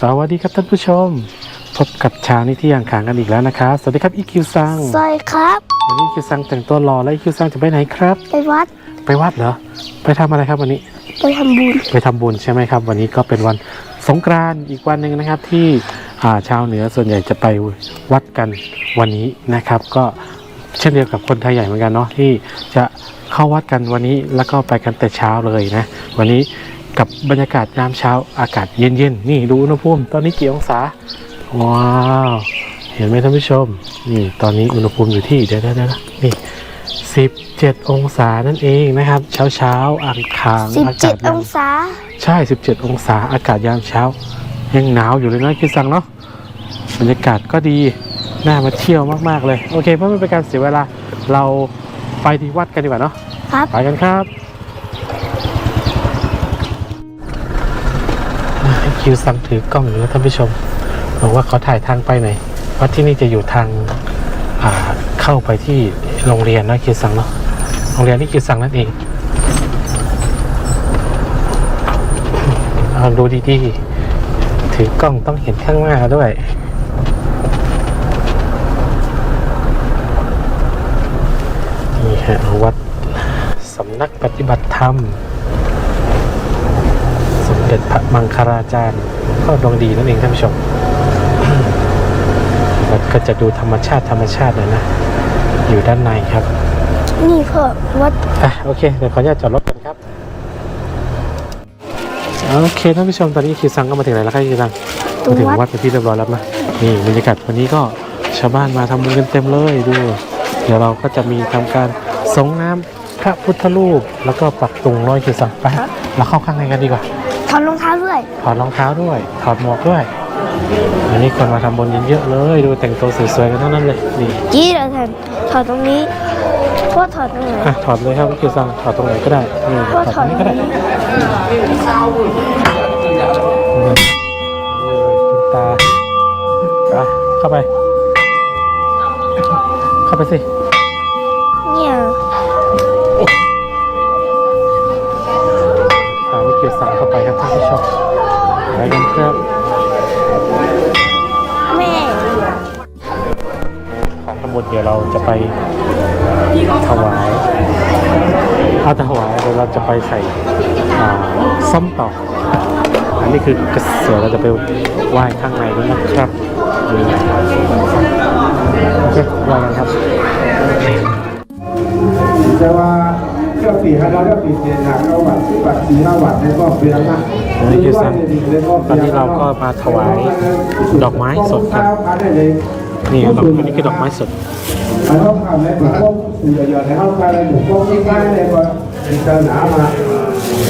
สวัสดีครับท่านผู้ชม พบกับเช้านี้ที่ยังขางกันอีกแล้วนะครับ สวัสดีครับอีคิวซังสวัสดีครับวันนี้อีคิวซังแต่งตัวรอแล้วอีคิวซังจะไปไหนครับ ไปวัด ไปวัดเหรอ ไปทำอะไรครับวันนี้ ไปทำบุญ ไปทำบุญใช่ไหมครับ วันนี้ก็เป็นวันสงกรานต์อีกวันหนึ่งนะครับที่อ่าชาวเหนือส่วนใหญ่จะไปวัดกันวันนี้นะครับ ก็เช่นเดียวกับคนไทยใหญ่เหมือนกันเนาะที่จะเข้าวัดกันวันนี้แล้วก็ไปกันแต่เช้าเลยนะ วันนี้ กับบรรยากาศยามเช้าอากาศเย็นๆ นี่ดูอุณหภูมิตอนนี้กี่องศา ว้าว เห็นไหมท่านผู้ชม นี่ตอนนี้อุณหภูมิอยู่ที่เดี๋ยวๆๆนี่17องศานั่นเองนะครับ เช้าเช้าๆอ่างคางอากาศ17ยัองงศา ใช่17องศาอากาศยามเช้า ยังหนาวอยู่เลยนะคิดสังเนาะบรรยากาศก็ดีน่ามาเที่ยวมากๆเลย โอเคเพื่อไม่เป็นการเสียเวลาเราไปที่วัดกันดีกว่าเนาะครับไปกันครับ คิวซังถือกล้องอยู่แล้วท่านผู้ชมบอกว่าเขาถ่ายทางไปไหนวัดที่นี่จะอยู่ทางเข้าไปที่โรงเรียนนะคิวซังเนาะโรงเรียนนี่คิวซังนั่นเองเอาดูดีๆถือกล้องต้องเห็นข้างหน้าด้วยนี่ฮะวัดสำนักปฏิบัติธรรม ด็จพระมังคลาจารย์ก็ดวงดีนั่นเองท่านผู้ชมวัดก็จะดูธรรมชาติธรรมชาติเลยนะ อยู่ด้านในครับ นี่พ่อวัดอะโอเคเดี๋ยวขออนุญาตจอดรถกันครับ โอเคท่านผู้ชมตอนนี้คิวซังก็มาถึงไหนแล้วครับคิวซังตรมางถึงวัดวัดเป็นที่เรียบร้อยแล้วนะนี่บรรยากาศวันนี้ก็ชาวบ้านมาทำบุญกันเต็มเลยดู เดี๋ยวเราก็จะมีทำการสงน้ำพระพุทธรูป แล้วก็ปักตุงร้อยคิวซังไปเราเข้าข้างในกันดีกว่า ถอดรองเท้าด้วยถอดรองเท้าด้วยถอดหมวกด้วยอันนี้คนมาทำบุญเยอะๆเลย ดูแต่งตัวสวยๆกันทั้งนั้นเลยนี่จี้เลยแทนถอดตรงนี้พ่อถอดตรงไหนอะถอดเลยครับคิวซังถอดตรงไหนก็ได้นี่พ่อถอดถตอรดงตนี้รก็งได้นี้ตาไปเข้าไป เข้าไปสิ ครับแม่ขาทั้งหมดเดี๋ยวเราจะไปถวายเอาถวายเดี๋ยวเราจะไปใส่อ่าส้มต่อ อันนี้คือกระเสือเราจะไปไหว้ข้างในด้วยนะครับนี่โอเคไหว้กันครับ แต่ห้าปีให้เราเจ้าปีเสียหนักเราวัดที่วัดสีห้าวัดในก็เปลี่ยนนะนี่คือสันตอนนี้เราก็มาถวายดอกไม้สดครับนี่ดอกอันนี้คือดอกไม้สดเขาทำในผมก็สื่อเยอะในเขาใครผมก็ไม่ได้เลยว่าเป็นศาสนามา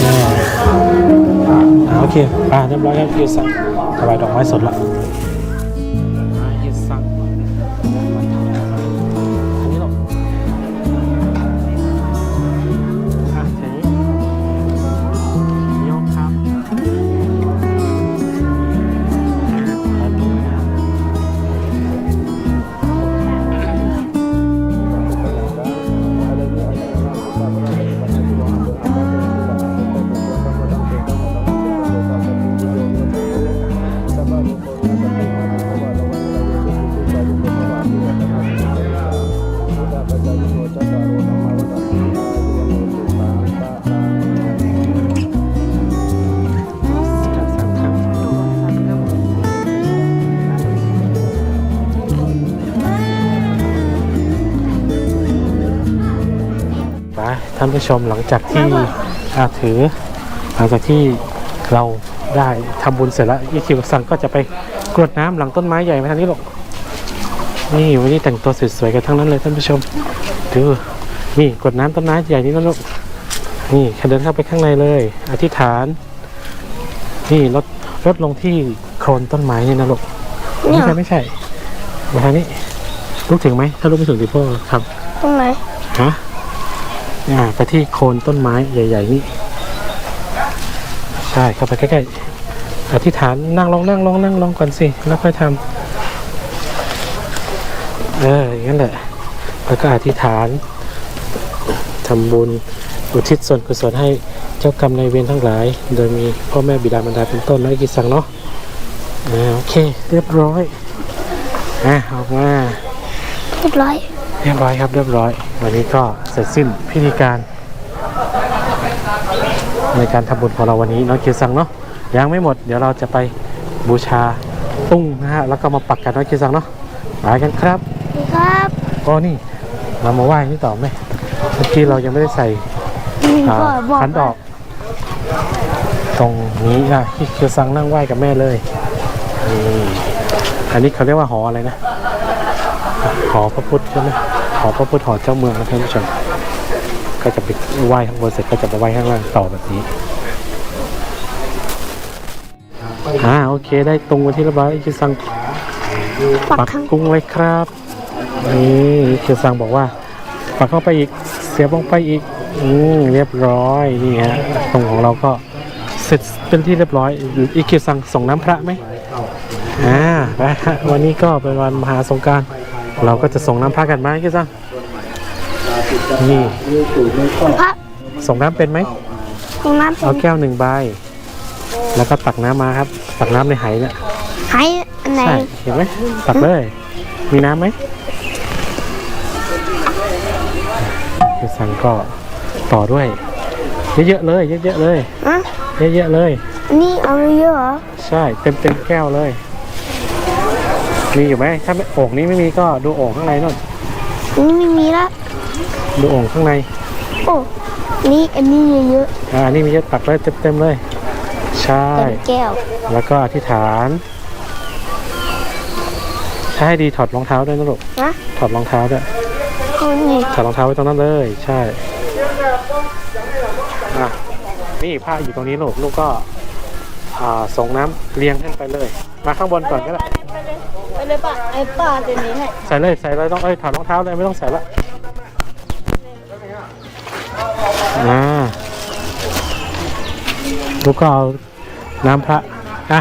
อ่าโอเค อ่าเรียบร้อยแล้วคิวซังถวายดอกไม้สดละ ท่านผู้ชมหลังจากที่อาถือ หลังจากที่เราได้ทำบุญเสร็จแล้วยี่คิวสั่งก็จะไปกรวดน้ำหลังต้นไม้ใหญ่ไหมทางนี้หรอกนี่วันนี้แต่งตัวสวยๆกันทั้งนั้นเลยท่านผู้ชมดูนี่กรวดน้ำต้นไม้ใหญ่นี่นะลูกนี่แค่เดินเข้าไปข้างในเลย อธิษฐาน นี่รถรถลงที่โคลนต้นไม้นี่นะลูกเนี่ไม่ยใช่ไม่ใช่มาทางนี้ลูกถึงไหมถ้าลูกไม่ถึงดิพ่อครับตรงไหนฮะ อ่าไปที่โคนต้นไม้ใหญ่ ๆ นี่ ใช่เข้าไปใกล้ๆอธิษฐานนั่งลงนั่งลงนั่งลงก่อนสิ แล้วค่อยทำเอออย่างนั้นแหละ แล้วก็อธิษฐานทำบุญอุทิศส่วนกุศลให้เจ้ากรรมนายเวรทั้งหลาย โดยมีพ่อแม่บิดามารดาเป็นต้นแล้วกิสังเนาะโอเค เรียบร้อยอะออกมา เรียบร้อย เรียบร้อยครับเรียบร้อย วันนี้ก็เสร็จสิ้นพิธีการ ในการทำบุญของเราวันนี้เน้องเกียรติสังเนาะยังไม่หมดเดี๋ยวเราจะไปบูชาตุ้งนะฮะแล้วก็มาปักกันเน้องเกียรติสังเนาะไปกันครับครับก็นี่เรามาไหว้นี่ต่อไหมเมื่อกี้เรายังไม่ได้ใส่อืมอ่าก็บอกขันดอก ตรงนี้นะที่เกียรติสังนั่งไหว้กับแม่เลยนี่อันนี้เขาเรียกว่าหออะไรนะ หอพระพุทธใช่ไหมหอพระพุทธหอเจ้าเมืองนะท่านผู้ชมก็จะไปไหว้ข้างบนเสร็จก็จะไปไหว้ข้างล่างต่อแบบนี้อ่าโอเคได้ตรงวันที่รียบร้อยอิคิซังปักกุ้งเลยครับนี่อิคิซังบอกว่าปักเข้าไปอีกเสียบลงไปอีกอืมเรียบร้อยนี่ฮะตรงของเราก็เสร็จเป็นที่เรียบร้อยอิคิซังส่งน้ำพระไหมอ่าวันนี้ก็เป็นวันมหาสงการ เราก็จะส่งน้ำพระกันไหมอิคิวซังนี่พระส่งน้ำเป็นไหมของน้ำเป็เอานแก้วหนึ่งใบ แล้วก็ตักน้ำมาครับ ตักน้ำในไหเนี่ยไหอันไหนใช่เห็นไหมตักเลย มีน้ำไหมคือสั่งก็ต่อด้วย เยอะๆเลย เยอะๆเลย อะเยอะๆเลย อันนี้เอาเยอะเหรอ ใช่ เต็มเต็มๆแก้วเลย มีอยู่ไหมถ้าไม่โอ่งนี้ไม่มีก็ดูโอ่งข้างในนู่นอันนี้ไม่มีละดูโอ่งข้างใน โอ้นี่อันนี้เยอะอ่าอันนี้มีเยอะตักเลยเต็มๆเลย ใช่ ๆเต็มแก้วแล้วก็อธิษฐาน ถ้าให้ดีถอดรองเท้าด้วยนะลูกนะถอดรองเท้าด้วยเอานี่ถอดรองเท้าไว้ตรงนั้นเลย ใช่อะนี่ผ้าอยู่ตรงนี้ลูกลูกก็ อ่าส่งน้ำเรียงขึ้นไปเลย มาข้างบนก่อนก็ได้ ไปเลยป่ะไอ้ป้าตัวนี้ให้ใส่เลยใส่เลยต้องเอ้ยถอดรองเท้าเลยไม่ต้องใส่ละอ่าลูกก็เอาน้ำพระอะ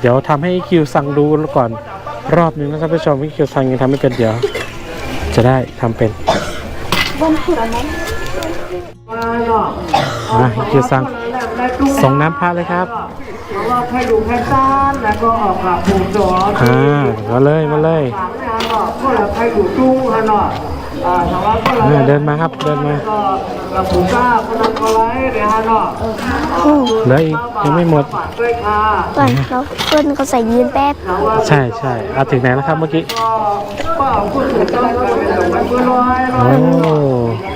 เดี๋ยวทำให้คิวสั่งดูก่อนรอบนึงนะครับผู้ชมวิคิวสั่งยังทำไม่เป็นเดี๋ยว จะได้ทำเป็นบนหัวนั้นอะคิวสั่ง ส่งน้ำพระเลยครับเพราะว่าแค่ดูแค่ต้านแล้วก็ออกกับผูกจออ่ามาเลยมาเลยสามงานเนาะก็แล้วใครดูจุ้งฮะเนาะอ่าถามว่าก็แล้วอ่าเดินมาครับเดินมา ก็กับผูก้าคนนั้นก็ไว้เดี๋ยวฮะเนาะอืมเหลืออีกยังไม่หมด ฝากด้วยค่ะก่อนเราเพื่อนเขาใส่ยืนแป๊บ ถามว่า ใช่ใช่เอาถึงไหนแล้วครับเมื่อกี้ ก็ก็เอาคุณถึงต้องไปเป็นดอกไม้เพื่อร้อยร้อโอ้ย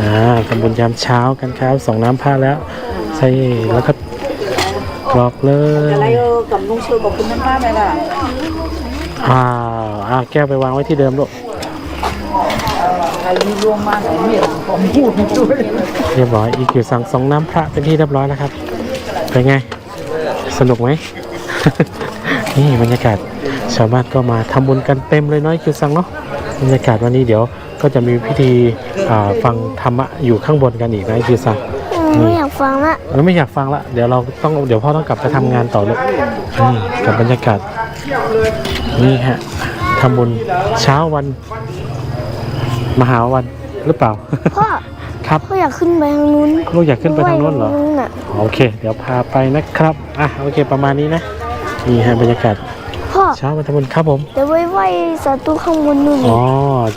อ่าทำบุญยามเช้ากันครับส่งน้ำพระแล้ว ใช่แล้วก็กรอกเลยอะไรเออกับลุงชื่อกับคุณนั่นมากเลยล่ะอ้าวอ่าแก้วไปวางไว้ที่เดิมลูกใครมีรวมมาไหนเนี่ยผมพูดไม่ช่วยเรียบร้อยอีกอยู่สั่งส่งน้ำพระเป็นที่เรียบร้อยแล้วครับเป็นไง สนุกไหมนี่บรรยากาศชาวบ้านก็มาทำบุญกันเต็มเลยเน้อยคิวซังเนาะบรรยากาศวันนี้เดี๋ยว ก็จะมีพิธีอ่าฟังธรรมะอยู่ข้างบนกันอีกนะคิวซังอืมไม่อยากฟังละเราไม่อยากฟังละเดี๋ยวเราต้องเดี๋ยวพ่อต้องกลับไปทำงานต่อลูกนี่กับบรรยากาศนี่ฮะทำบุญเช้าวัน มหาวันหรือเปล่าพ่อครับพ่ออยากขึ้นไปทางนู้นลูกอยากขึ้นไปทางโน้นเหรอว่ยตงน่ะโอเค เดี๋ยวพาไปนะครับอะโอเคประมาณนี้นะนี่ฮะบรรยากาศ พ่อเช้าวันทำบุญครับผมเดี๋ยวไว้ไหวสาธุข้างบนนู่นอ๋อ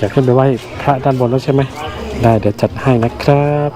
จะขึ้นไปไหว้พระด้านบนแล้วใช่ไหมได้เดี๋ยวจัดให้นะครับ